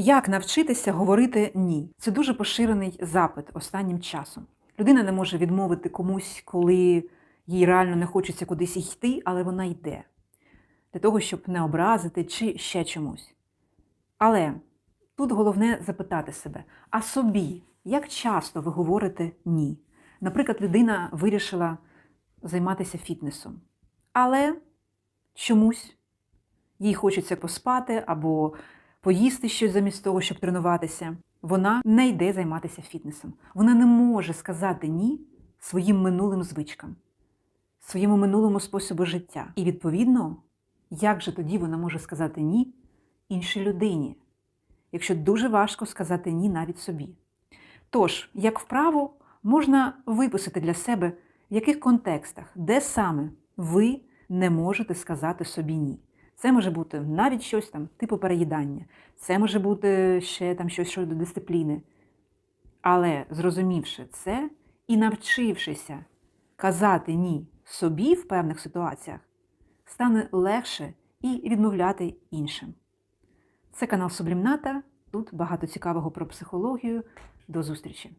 Як навчитися говорити ні? Це дуже поширений запит останнім часом. Людина не може відмовити комусь, коли їй реально не хочеться кудись йти, але вона йде для того, щоб не образити чи ще чомусь. Але тут головне запитати себе: а собі, як часто ви говорите ні? Наприклад, людина вирішила займатися фітнесом, але чомусь їй хочеться поспати або поїсти щось замість того, щоб тренуватися. Вона не йде займатися фітнесом. Вона не може сказати ні своїм минулим звичкам, своєму минулому способу життя. І відповідно, як же тоді вона може сказати ні іншій людині, якщо дуже важко сказати ні навіть собі. Тож, як вправо, можна виписати для себе, в яких контекстах, де саме ви не можете сказати собі ні. Це може бути навіть щось там, типу переїдання, це може бути ще там щось щодо дисципліни. Але зрозумівши це і навчившися казати ні собі в певних ситуаціях, стане легше і відмовляти іншим. Це канал Сублімната. Тут багато цікавого про психологію. До зустрічі!